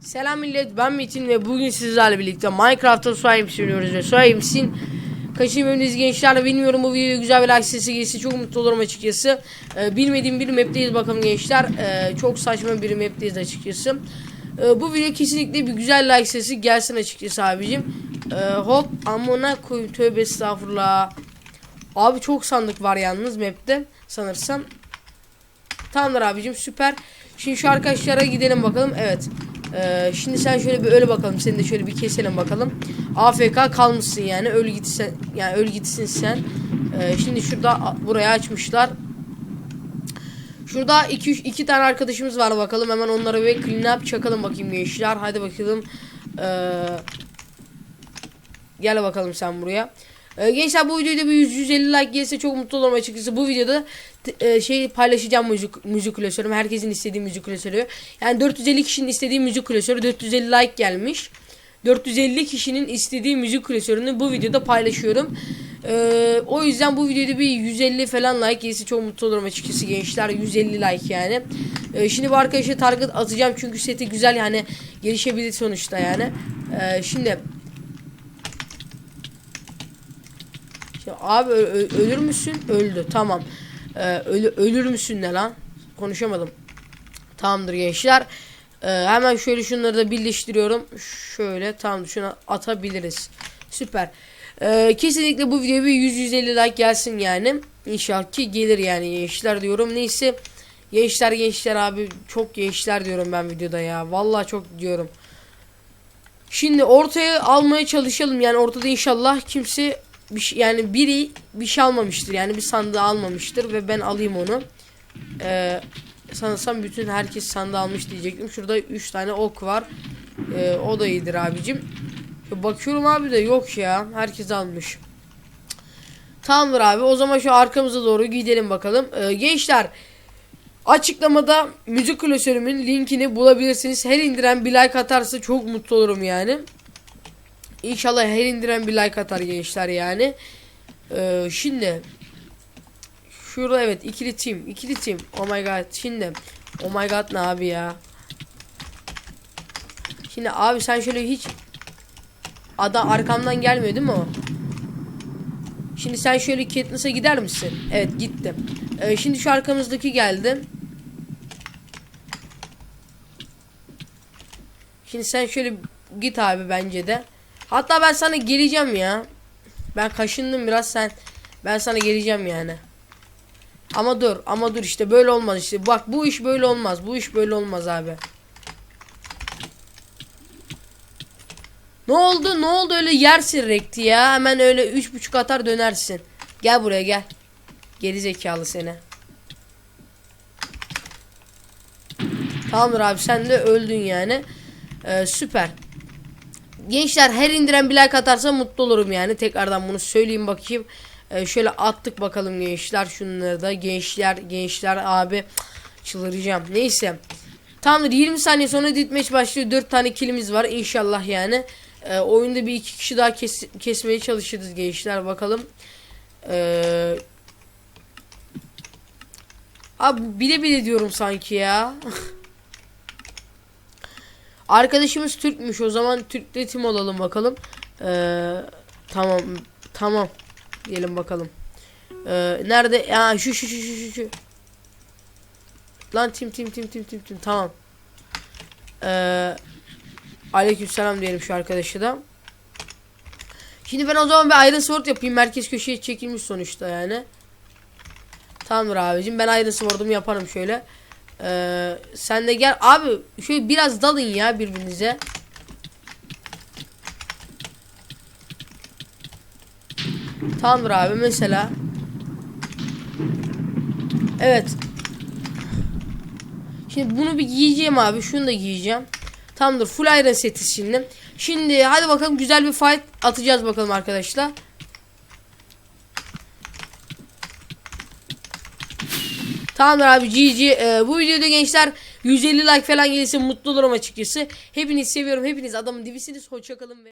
Selam millet ben Metin ve bugün sizlerle birlikte Minecraft'ta Swime sürüyoruz ve Swimes'in kaçıncı bölümündeyiz gençler bilmiyorum bu videoya güzel bir like sesi gelirse çok mutlu olurum açıkçası. Ee, bilmediğim bir map'teyiz bakalım gençler. Ee, çok saçma bir map'teyiz açıkçası. Ee, bu video kesinlikle bir güzel like sesi gelsin açıkçası abicim Ee, hop amına koyayım tövbe estağfurullah Abi çok sandık var yalnız map'te sanırsam Tamamdır abicim süper. Şimdi şu arkadaşlara gidelim bakalım. Evet. Ee, şimdi sen şöyle bir öyle bakalım. Seni de şöyle bir keselim bakalım. AFK kalmışsın yani. Öl gitsen yani öl gitsin sen. Ee, şimdi şurada a- burayı açmışlar. Şurada iki, iki tane arkadaşımız var bakalım. Hemen onlara bir clean up çakalım bakayım gençler. Hadi bakalım. Ee, Gel bakalım sen buraya. Ee, gençler bu videoda bir 100-150 like gelirse çok mutlu olurum açıkçası. Bu videoda e, şey paylaşacağım müzik müzik klasörüm. Herkesin istediği müzik klasörü. Yani 450 kişinin istediği müzik klasörü 450 like gelmiş. 450 kişinin istediği müzik klasörünü bu videoda paylaşıyorum. Ee, o yüzden bu videoda bir 150 falan like gelirse çok mutlu olurum açıkçası gençler. 150 like yani. Ee, şimdi bu arkadaşa target atacağım çünkü seti güzel yani gelişebilir sonuçta yani. Ee, şimdi Abi ölür müsün? Öldü. Tamam. Ee, ölü- ölür müsün ne lan? Konuşamadım. Tamamdır gençler. Ee, hemen şöyle şunları da birleştiriyorum. Şöyle tamam şuna atabiliriz. Süper. Ee, kesinlikle bu videoya bir 100-150 like gelsin yani. İnşallah ki gelir yani gençler diyorum. Neyse. Gençler gençler abi çok gençler diyorum ben videoda ya. Vallahi çok diyorum. Şimdi ortaya almaya çalışalım. Yani ortada inşallah kimse bir şey, yani biri bir şey almamıştır. Yani bir sandığı almamıştır ve ben alayım onu. Ee, sanırsam bütün herkes sandığı almış diyecektim. Şurada 3 tane ok var. Ee, o da iyidir abicim. Bakıyorum abi de yok ya. Herkes almış. Tamamdır abi. O zaman şu arkamıza doğru gidelim bakalım. Ee, gençler Açıklamada müzik klasörümün linkini bulabilirsiniz. Her indiren bir like atarsa çok mutlu olurum yani. İnşallah her indiren bir like atar gençler yani. Ee, şimdi şurada evet ikili team, ikili team. Oh my god. Şimdi oh my god ne abi ya? Şimdi abi sen şöyle hiç adam arkamdan gelmiyor değil mi o? Şimdi sen şöyle Katniss'a gider misin? Evet gittim. Ee, şimdi şu arkamızdaki geldi. Şimdi sen şöyle git abi bence de. Hatta ben sana geleceğim ya. Ben kaşındım biraz sen. Ben sana geleceğim yani. Ama dur ama dur işte böyle olmaz işte. Bak bu iş böyle olmaz. Bu iş böyle olmaz abi. Ne oldu? Ne oldu öyle yersin rekti ya. Hemen öyle üç buçuk atar dönersin. Gel buraya gel. Geri zekalı seni. Tamamdır abi sen de öldün yani. Ee, süper. Gençler her indiren bir like atarsa mutlu olurum yani. Tekrardan bunu söyleyeyim bakayım. Ee, şöyle attık bakalım gençler şunları da. Gençler gençler abi çıldıracağım. Neyse. Tamamdır 20 saniye sonra ditmeç başlıyor. 4 tane kilimiz var inşallah yani. Ee, oyunda bir iki kişi daha kes- kesmeye çalışırız gençler bakalım. Ee, abi bile bile diyorum sanki ya. Arkadaşımız Türkmüş. O zaman Türk'te tim olalım bakalım. Ee, tamam. Tamam. Diyelim bakalım. Ee, nerede? Ya şu şu şu şu şu. Lan tim tim tim tim tim tim. Tamam. Ee, Aleykümselam diyelim şu arkadaşa da. Şimdi ben o zaman bir Iron Sword yapayım. Merkez köşeye çekilmiş sonuçta yani. Tamamdır abicim. Ben Iron Sword'umu yaparım şöyle. Ee, sen de gel. Abi şöyle biraz dalın ya birbirinize. Tamamdır abi mesela. Evet. Şimdi bunu bir giyeceğim abi. Şunu da giyeceğim. Tamamdır. Full iron seti şimdi. Şimdi hadi bakalım güzel bir fight atacağız bakalım arkadaşlar. Tamamdır abi GG. Ee, bu videoda gençler 150 like falan gelirse mutlu olurum açıkçası. Hepinizi seviyorum. Hepiniz adamın dibisiniz. Hoşçakalın